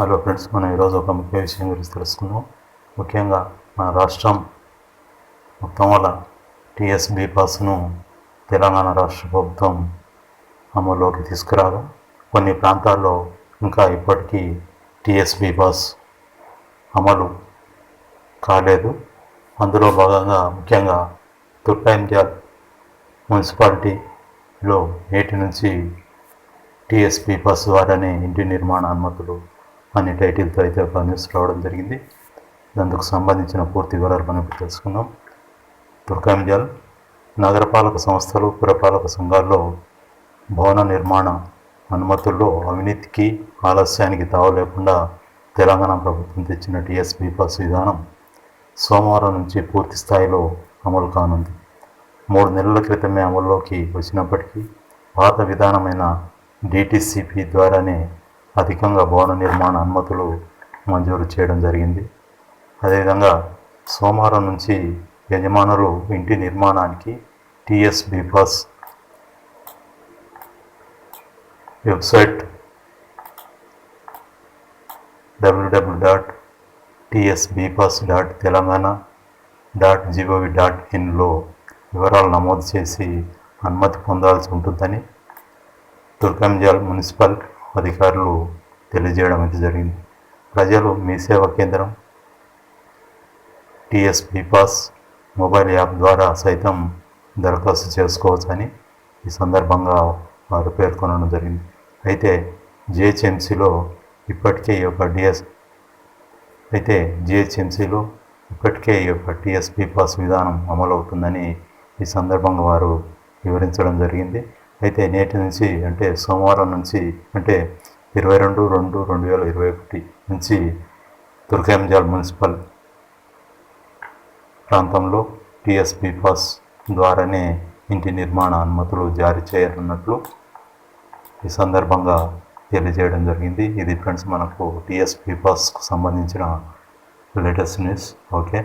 Hello friends మనం ఈరోజు ఒక ముఖ్య విషయం గురించి తెలుసుకుందాం. ముఖ్యంగా మన రాష్ట్రం మొత్తం వల్ల టీఎస్బీ పాస్ను తెలంగాణ రాష్ట్ర ప్రభుత్వం అమల్లోకి తీసుకురాగా కొన్ని ప్రాంతాల్లో ఇంకా ఇప్పటికీ టీఎస్బీ పాస్ అమలు కాలేదు. అందులో భాగంగా ముఖ్యంగా తుర్కాయింజాల్ మున్సిపాలిటీలో నేటి నుంచి టీఎస్పీ బస్ ద్వారానే ఇంటి నిర్మాణ అనుమతులు అనే టైటిల్తో అయితే ఒక న్యూస్ రావడం జరిగింది. అందుకు సంబంధించిన పూర్తి వివరాలు మనం ఇప్పుడు తెలుసుకుందాం. తుర్కాంజల్ నగరపాలక సంస్థలు పురపాలక సంఘాల్లో భవన నిర్మాణ అనుమతుల్లో అవినీతికి ఆలస్యానికి తావు లేకుండా తెలంగాణ ప్రభుత్వం తెచ్చిన టీఎస్బీ బస్ విధానం సోమవారం నుంచి పూర్తి స్థాయిలో అమలు కానుంది. మూడు నెలల క్రితమే అమల్లోకి వచ్చినప్పటికీ పాత విధానమైన డిటిసిపి ద్వారానే అధికంగా భవన నిర్మాణ అనుమతులు మంజూరు చేయడం జరిగింది. అదేవిధంగా సోమవారం నుంచి యజమానులు ఇంటి నిర్మాణానికి TS bPASS website W W dot TS bPASS dot Telangana dot gov dot ఇన్లో వివరాలు నమోదు చేసి అనుమతి పొందాల్సి ఉంటుందని తుర్కంజాల్ మున్సిపల్ అధికారులు తెలియజేయడం అయితే జరిగింది. ప్రజలు మీ సేవా కేంద్రం టిఎస్ పాస్ మొబైల్ యాప్ ద్వారా సైతం దరఖాస్తు చేసుకోవచ్చని ఈ సందర్భంగా వారు పేర్కొనడం జరిగింది. అయితే జిహెచ్ఎంసీలో ఇప్పటికే ఈ యొక్క డిఎస్ అయితే జిహెచ్ఎంసీలో ఇప్పటికే ఈ యొక్క టిఎస్పి పాస్ విధానం అమలవుతుందని ఈ సందర్భంగా వారు వివరించడం జరిగింది. అయితే నేటి నుంచి అంటే సోమవారం నుంచి అంటే ఇరవై రెండు రెండు రెండు వేల ఇరవై ఒకటి నుంచి దుర్గాంజాల్ మున్సిపల్ ప్రాంతంలో టిఎస్పి పాస్ ద్వారానే ఇంటి నిర్మాణ అనుమతులు జారీ చేయనున్నట్లు ఈ సందర్భంగా తెలియజేయడం జరిగింది. ఇది ఫ్రెండ్స్ మనకు టిఎస్పి పాస్కు సంబంధించిన లేటెస్ట్ న్యూస్. ఓకే.